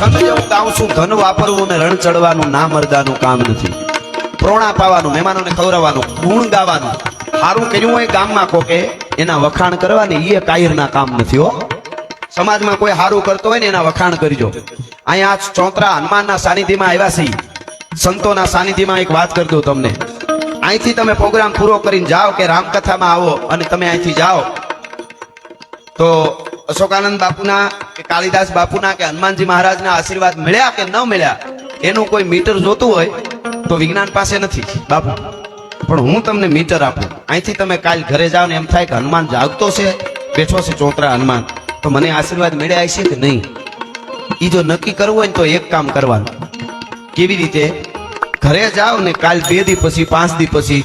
છંદ છું ધન વાપરવું ને રણ ચડવાનું ના મરદાનું કામ નથી. પ્રોણા પાવાનું, મહેમાનોને ખવડાવવાનું, ગુણ ગાવાનું. સારું કર્યું હોય ગામમાં કોકે, એના વખાણ કરવાની એ કાયરના કામ નથી, હો. સમાજમાં કોઈ સારું કરતો હોય ને એના વખાણ કરજો. અહીંયા ચોતરા હનુમાનના સાનિધ્યમાં આવ્યા છીએ સંતોના સાનિધ્યમાં એક વાત કરી દઉં તમને. અહીંથી તમે પ્રોગ્રામ પૂરો કરીને જાઓ કે રામકથામાં આવો અને તમે અહીંથી જાઓ. તો અશોકાનંદ બાપુના કે કાલિદાસ બાપુના કે હનુમાનજી મહારાજના આશીર્વાદ મળ્યા કે ન મળ્યા, એનું કોઈ મીટર જોતું હોય તો વિજ્ઞાન પાસે નથી. બાપુ, પણ હું તમને મીટર આપું. અહીંથી તમે કાલ ઘરે જાઓ ને એમ થાય કે હનુમાન જાગતો છે, બેઠો છે ચોતરા હનુમાન. તો મને આશીર્વાદ મળ્યા છે કે નહીં? એ જો નક્કી કરવું હોય તો એક કામ કરવાનું. કેવી રીતે? ઘરે જાઓ ને કાલ બે દી પછી, પાંચ દી પછી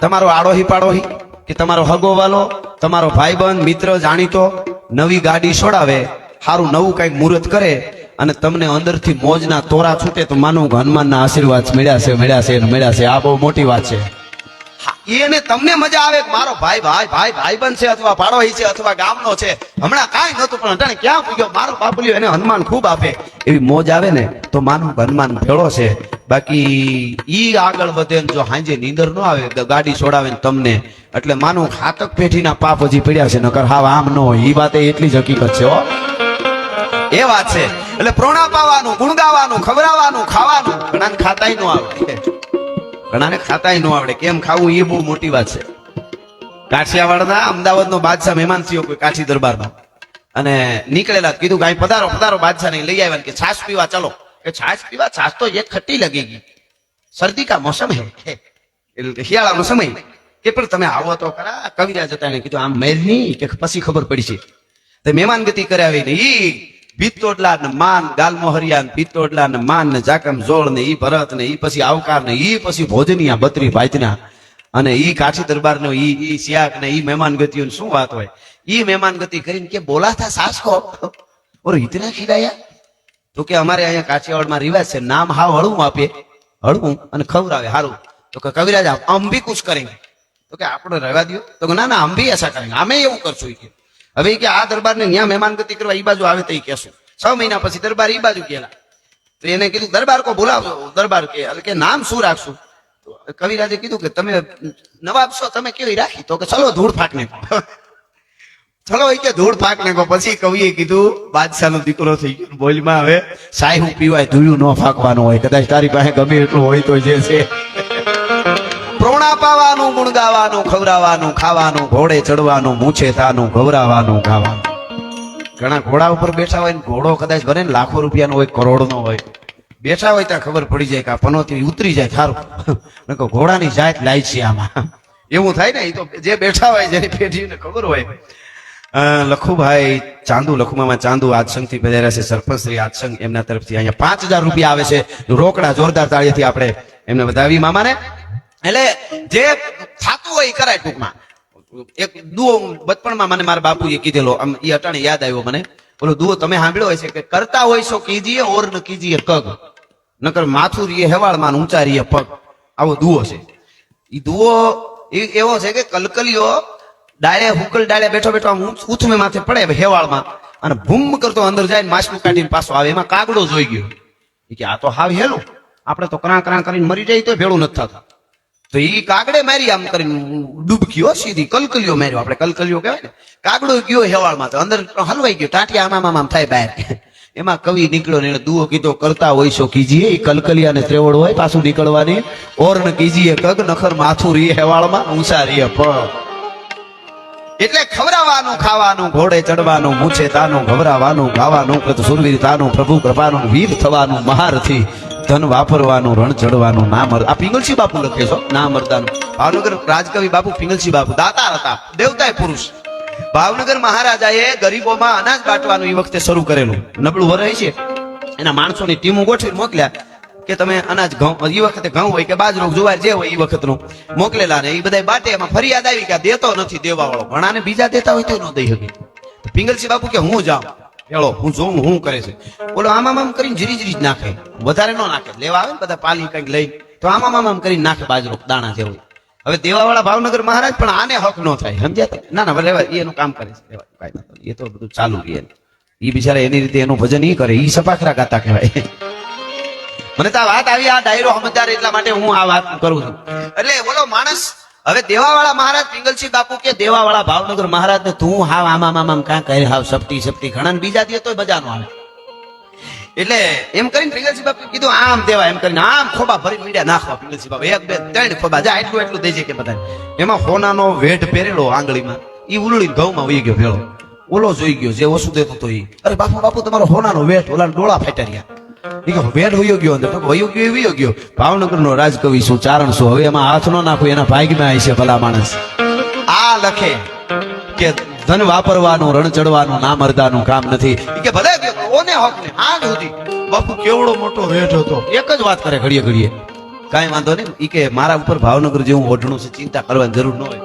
તમારો આડોહી પાડોહી કે તમારો હગોવાલો તમારો ભાઈબંધ, મિત્ર જાણીતો, નવી ગાડી છોડાવે સારું નવું કંઈક મુહૂર્ત કરે અને તમને અંદરથી મોજના તોરા છૂટે તો માનવું કે હનુમાનના આશીર્વાદ મળ્યા છે મળ્યા છે મળ્યા છે. આ બહુ મોટી વાત છે. એને તમને મજા આવે કે મારો ભાઈ ભાઈ ભાઈ ભાઈબંધ છે અથવા પાડોહી છે અથવા ગામનો છે? હમણાં કાંઈ નતું પણ અટાણે ક્યાં પૂગ્યો? મારો બાપુલિયો એને હનુમાન ખૂબ આપે. એવી મોજ આવે ને, તો માનું હનુમાન ભેળો છે. બાકી ઈ આગળ વધે જો હાંજે નીંદર ન આવે ગાડી છોડાવે ને તમને. એટલે માનું ખાતક પેઢીના પાપ હજી પડ્યા છે, નકર હાવ આમ ન હોય. ઈ વાતે એટલી જ હકીકત છે, હો. એ વાત છે. એટલે પ્રોણા પાવાનું, ગુણગાવાનું, ખવડાવવાનું, ખાવાનું ઘણા ખાતાય ન આવડે ઘણાને ખાતાય ન આવડે. કેમ? ખાવું એ બહુ મોટી વાત છે. કાઠિયાવાડના અમદાવાદનો બાદશાહ મહેમાન થયો કોઈ કાઠી દરબારમાં. અને નીકળેલા કીધું કે પધારો પધારો, બાદશાહ નહીં લઈ આવ્યા કે છાશ પીવા ચાલો. કે છાશ પીવા? છાશ તો એ ખટ્ટી લગેગી શરદી કા મોસમ હે? શિયાળાનો સમય. કે પણ તમે આવો તો ખરા. કવિરાજ હતા કીધું, આમ મહેલની કે પછી ખબર પડી છે. તે મહેમાન ગતિ કરાવી ને ઈ ભીતોડલા ને માન ગાલમોહરિયા ને ભીતોડલા ને માન ને જાકમ જોળ ને ઈ ભરત ને ઈ પછી આવકાર ને ઈ પછી ભોજનિયા બત્રી ભાજના અને ઈ કાઠી દરબાર નો ઈ ઈ સિયાક ને ઈ મહેમાન ગતિઓ શું વાત હોય? ઈ મહેમાન ગતિ કરીને કે બોલા થા સાસકો. ઓર ઇતના ખીડાયા તો કે અમારે અહીંયા કાઠિયાવાડમાં રિવાજ છે, નામ હાવ હળવું આપે. હળવું અને ખવરાવે હારું. તો કે કવિરાજ આમ ભી કુછ કરેંગે તો કે આપણે રહેવા દો તો ના ના આમ ભી એસા કરેંગે અમે એવું કરશું કે. હવે કે આ દરબારને ન્યા મહેમાન ગતિ કરવા એ બાજુ આવે તો એ કહેશું. છ મહિના પછી દરબાર એ બાજુ ગયેલા. તો એને કીધું, દરબાર કો બોલાવજો, દરબાર કે. એટલે કે, નામ શું રાખશું? કવિરાજે કીધું કે, તમે નવાબ છો, તમે કેવી રાખી? તો કે, ચલો ધૂળ ફાક ને ચલો ઈ કે, ધૂળ ફાક ને પછી કવિએ કીધું, બાદશાહનો દીકરો થઈ ગયો બોલમાં હવે. સાહેબ હું પીવાય ધૂળું ન ફાકવાનું હોય. કદાચ તારી પાસે ગમે એટલું હોય તો જે છે. પ્રોણા પાવાનું ગુણ ગાવાનું ખવડાવવાનું, ખાવાનું, ઘોડે ચડવાનું, મૂછે તાનું, ગવરાવાનું, ગાવાનું. ઘણા ઘોડા ઉપર બેઠા હોય ને ઘોડો કદાચ ભરે ને લાખો રૂપિયાનો હોય, કરોડનો હોય. બેઠા હોય ત્યાં ખબર પડી જાય કે આ પનોતી ઉતરી જાય થારું ઘોડાની જાત લાય છે આમાં. એવું થાય ને, એ તો જે બેઠા હોય જેની પેઢીને ખબર હોય. લખુભાઈ ચાંદુ, લખુમામાં ચાંદુ આજસંગથી પધાર્યા છે, સરપંચ શ્રી આજસંગ એમના તરફથી અહીંયા પાંચ હજાર રૂપિયા આવે છે. રોકડા જોરદાર તાળીથી આપણે એમને વધાવી મામાને, એટલે જે થાતું હોય કરાય ટૂંકમાં. એક દુઓ બચપણમાં મને મારા બાપુએ કીધેલો, આમ એ અટાણે યાદ આવ્યો મને. બોલો, દુઓ, તમે સાંભળ્યો હશે કે કરતા હોય છો કીજીએ, ઓર ન કીજીએ કગ નકર માથું રીએ, હેવાળમાં ઊંચા રીએ પગ. આવો દુઓ છે. એ દુઓ એવો છે કે કલકલીઓ ડાળે, હુકલ ડાળે બેઠો બેઠો આમ ઉથમે માથે પડે હેવાળમાં. અને ભૂમ કરતો અંદર જાય માછલું કાઢીને પાછો આવે. એમાં કાગડો જોઈ ગયો. કે આ તો હાવ હેલું. આપણે તો કરાણ કરાણ કરીને મરી જાય તો ભેળું નથી થતું. તો એ કાગડે મારી આમ કરીને ડૂબકીઓ સીધી કલકલીઓ માર્યો. આપણે કલકલીઓ કહેવાય ને. કાગડો ગયો હેવાળમાં તો અંદર હલવાઈ ગયો. ટાંટિયા આમ આમ થાય બહાર. એમાં કવિ નીકળ્યો ને એને દુઓ કીધો, કરતા હોય છો કીજીએ. એ કલકલિયા ને ત્રેવડ હોય, પાછું નીકળવાની ઓર્ણ કીજીએ કગ, નખર માથું રીએ હેવાળમાં, ઊંચા રીએ પ એટલે ખવડાવવાનું ખાવાનું, ઘોડે ચડવાનું, મૂછે તાનું ઘવરાવાનું ગાવાનું કૃત સુરવીર તાનું, પ્રભુ કૃપાનું, વીર થવાનું, મહારથી ધન વાપરવાનું, રણ ચડવાનું ના મર આ પિંગલસિંહ બાપુ લખે છો ના મરદાનું ભાવનગર રાજકવિ બાપુ, પિંગલસિંહ બાપુ દાતા હતા, દેવતાય પુરુષ. ભાવનગર મહારાજાએ ગરીબોમાં અનાજ બાંટવાનું એ વખતે શરૂ કરેલું. નબળું વરાય છે. એના માણસોની ટીમો ગોઠવી મોકલ્યા કે તમે અનાજ ઘઉં એ વખતે ઘઉં હોય કે બાજરો, જુવાર જે હોય એ વખતનું મોકલેલા ને એ બધા બાટે. એમાં ફરિયાદ આવી કે દેતો નથી દેવા વાળો ઘણાને બીજા દેતા હોય તો ન દઈ શકે. પિંગલસિંહ બાપુ કે હું જાઉં? હેળો, હું જોઉં, હું કરે છે? બોલો આમામ આમ કરીને જીરી જીરી જ નાખે. વધારે ન નાખે. લેવા આવે ને બધા પાલી કંઈક લઈ, તો આમામ આમ કરીને નાખે બાજરો, દાણા જેવો. હવે દેવાવાળા ભાવનગર મહારાજ પણ આને હક ન થાય. સમજ્યા? ના ના લેવા એનું કામ કરે છે. એ તો બધું ચાલુ રહે એ બિચારા એની રીતે એનું ભજન ઈ કરે. એ સપાખરા ગાતા કહેવાય. મને તો આ વાત આવી, આ ડાયરો સમજદાર એટલા માટે હું આ વાત કરું છું. એટલે બોલો, માણસ હવે દેવાવાળા મહારાજ પિંગલસિંહ બાપુ કે, દેવાવાળા ભાવનગર મહારાજ ને તું હાવ આમામ આમામ કાં કહે હાવ સપટી સપટી ઘણા ને બીજા દે તોય મજાનો આવે. એટલે એમ કરીને પિંગલસિંહ બાપુ કીધું, આમ દેવા, એમ કરીને આમ ખોબા ભરી મીડિયા, નાખવા પિંગલસિંહ બાપુ, એક, બે, ત્રણ ખોબા જા, એટલું એટલું દેજે કે બધા એમાં હોનાનો વેઠ પહેરેલો આંગળીમાં, ઈ ઉલળી ઘઉંમાં વહી ગયો ભેળો. ઓલો જોઈ ગયો, જે ઓછું દેતો તો ઈ. અરે બાપુ બાપુ, તમારો હોનાનો વેઠ ઓલા ડોળા ફાટ્યા ઈ કે વયો ગયો અંદર. વયો ગયો એ વયો ગયો. ભાવનગર નો રાજકવિ શું ચારણ શું હવે એમાં હાથ નો નાખો, એના ભાગમાં આવી છે ભલા માણસ. આ લખે કે ધન વાપરવાનું, રણ ચડવાનું, નામ અર્ધાનું કામ નથી. કે ભલે કોને હક ને આજ સુધી બાપુ કેવડો મોટો વેઠ હતો. એક જ વાત કરે ઘડીએ ઘડીએ. કાંઈ વાંધો નહીં. ઈ કે મારા ઉપર ભાવનગર જેવું ઓઢણું છે, ચિંતા કરવાની જરૂર ન હોય.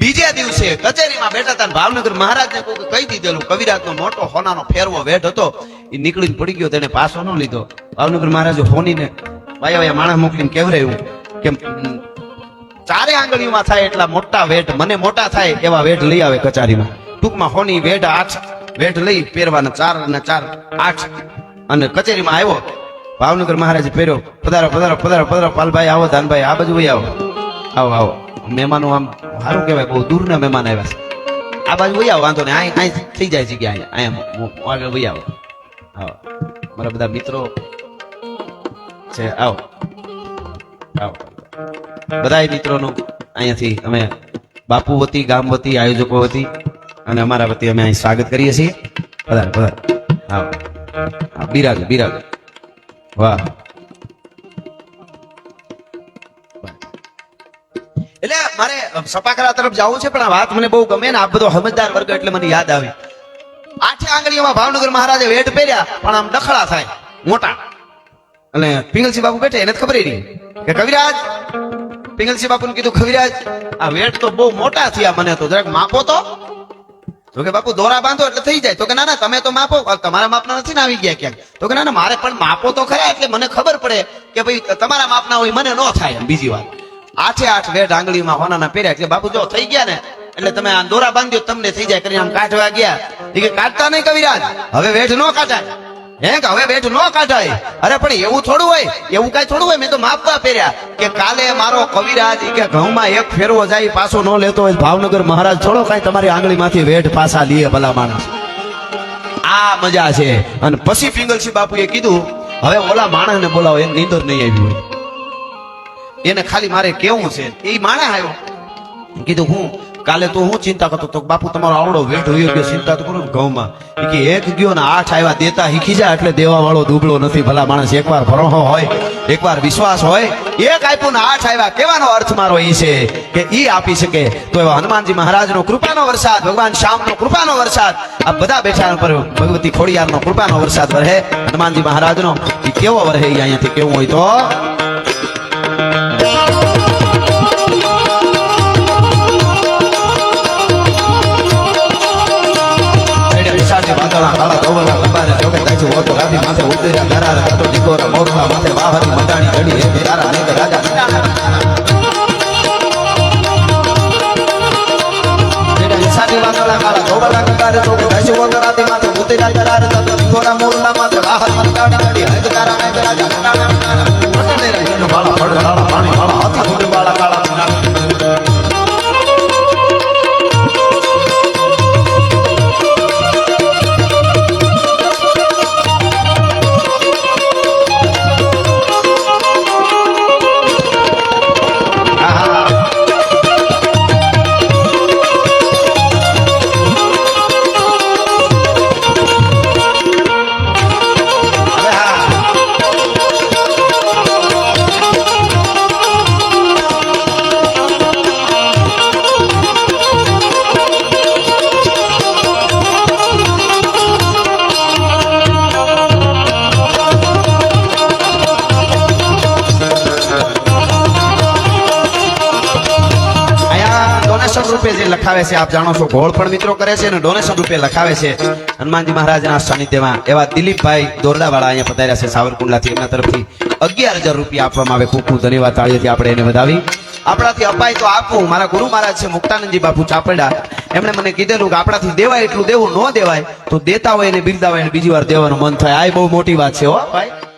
બીજા દિવસે કચેરીમાં બેઠા હતા ભાવનગર મહારાજને કહી દીધેલું, કવિરાજનો મોટો હોનાનો ફેરવો વેઠ હતો. એ નીકળીને પડી ગયો તેને પાછો ન લીધો. ભાવનગર મહારાજે હોનીને વાયા વાયા માણસ મોકલીને કેવરાયું કે ચારે આંગળીમાં થાય એટલા મોટા વેટ મને મોટા થાય એવા વેટ લઈ આવે કચારીમાં. ટૂંકમાં હોની વેટ આઠ વેટ લઈ પહેરવાના ચાર અને ચાર આઠ અને કચેરીમાં આવ્યો. ભાવનગર મહારાજ પહેર્યો. પધારો પધારો પધારો પધારો, પાલભાઈ, આવો, ધાનભાઈ, આ બાજુ આવો. આવો આવો. મહેમાનો આમ સારું કહેવાય, બહુ દૂરના મહેમાન આવ્યા છે. આ બાજુ વહી આવો, વાંધો નહીં અહીં થઈ જાય જગ્યા અહીંયા અહીંયા આગળ આવો. આવો. મારા બધા મિત્રો છે, આવો. આવો. બધા મિત્રોનું અહીંયાથી અમે બાપુ વતી, ગામ વતી, આયોજકો વતી અને અમારા વતી અમે અહીં સ્વાગત કરીએ છીએ. પધાર પધાર. આવો. બિરાજો બિરાજો. વાહ. એટલે મારે સપાકરા તરફ જવું છે, પણ આ વાત મને બહુ ગમે ને આ બધો સમજદાર વર્ગ એટલે મને યાદ આવી. આઠે આંગળીઓમાં ભાવનગર મહારાજે વેટ પહેર્યા, પણ આમ ડખડા થાય, મોટા. અને પિંગલસિંહ બાપુ બેઠે એને ખબર કે કવિરાજ? પિંગલસિંહ બાપુને કીધું, કવિરાજ, આ વેટ તો બહુ મોટા થયા મને તો, જરાક માપો તો. તો કે, બાપુ, દોરા બાંધો એટલે થઈ જાય. તો કે, ના તમે તો માપો તમારા માપના નથી ને આવી ગયા ક્યાંક. તો કે, ના મારે પણ માપો તો ખરા, એટલે મને ખબર પડે કે ભાઈ તમારા માપના હોય, મને ન થાય. એમ બીજી વાર આઠે આઠ વેટ આંગળીમાં હોનાના પહેર્યા, એટલે બાપુ, જો, થઈ ગયા ને, એટલે તમે આ દોરા બાંધ્યો, તમને થઈ જાય, કરીને આમ કાઢવા ગયા. કાઢતા નહીં કવિરાજ, હવે વેઠ ન કાઢાય. હે કે હવે વેઠ ન કાઢાય? અરે પણ એવું થોડું હોય, એવું કાંઈ થોડું હોય? મેં તો માપવા પહેર્યા કે કાલે મારો કવિરાજ કે ઘઉંમાં એક ફેરવો જાય, પાછો ન લેતો હોય ભાવનગર મહારાજ થોડો કાંઈ તમારી આંગળીમાંથી વેઠ પાછા લીએ ભલા માણસ. આ મજા છે. અને પછી પિંગલસિંહ બાપુએ કીધું, હવે ઓલા માણસને બોલાવો, એને નીંદર નહીં આવી હોય. એને ખાલી મારે કેવું છે. એ માણસ આવ્યો. કીધું, હું કાલે તો હું ચિંતા કરતો તો બાપુ, તમારો આવડો વેઠ હોય ગયો. ચિંતા તો કરું ઘઉંમાં. કે એક ગયો ને આઠ આવ્યા દેતા શીખી જાય એટલે દેવા વાળો દુબળો નથી. ભલા માણસ એકવાર ભરોહો હોય, એકવાર વિશ્વાસ હોય, એક આપ્યું ને આઠ આવ્યા કેવાનો અર્થ મારો એ છે કે ઈ આપી શકે. તો એવા હનુમાનજી મહારાજનો કૃપાનો વરસાદ, ભગવાન શ્યામનો કૃપાનો વરસાદ. આ બધા બેઠા પર ભગવતી ખોડિયારનો કૃપાનો વરસાદ વરહે. હનુમાનજી મહારાજનો. નો કેવો વરહે અહીંયાથી? કેવું હોય તો? વાદળા કાળા ધોવલા લંબારે જોગે તાજી ઓતો રાધી માથે ઉતર્યા ધરાર હતો ડીકોરા મોરલા માથે વાહરી મટાણી ઘડી હે તારા નેક રાજા લંબારે જોગે તાજી ઓતો ગાડી માથે ઉતર્યા ધરાર હતો ડીકોરા મોરવા માથે વાહરી મટાણી ઘડી હે તારા નેક રાજા પાણી લખાવે છે, આપ જાણો છો ઘોળ પણ મિત્રો કરે છે અને ડોનેશન રૂપે લખાવે છે. હનુમાનજી મહારાજના સાનિધ્યમાં એવા દિલીપભાઈ દોરડાવાળા અહીંયા પધાર્યા છે, સાવરકુંડલાથી એમના તરફથી અગિયાર હજાર રૂપિયા આપવામાં આવે. ખૂબ ખૂબ ધન્યવાદ તાળીઓથી આપણે એને વધાવી. આપણાથી અપાય તો આપવું મારા ગુરુ મહારાજ છે, મુક્તાનંદજી બાપુ ચાપડા. એમણે મને કીધેલું કે આપણાથી દેવાય એટલું દેવું ન દેવાય, તો દેતા હોય એને બિરદાવાય બીજી વાર દેવાનું મન થાય. આ બહુ મોટી વાત છે, હો, ભાઈ.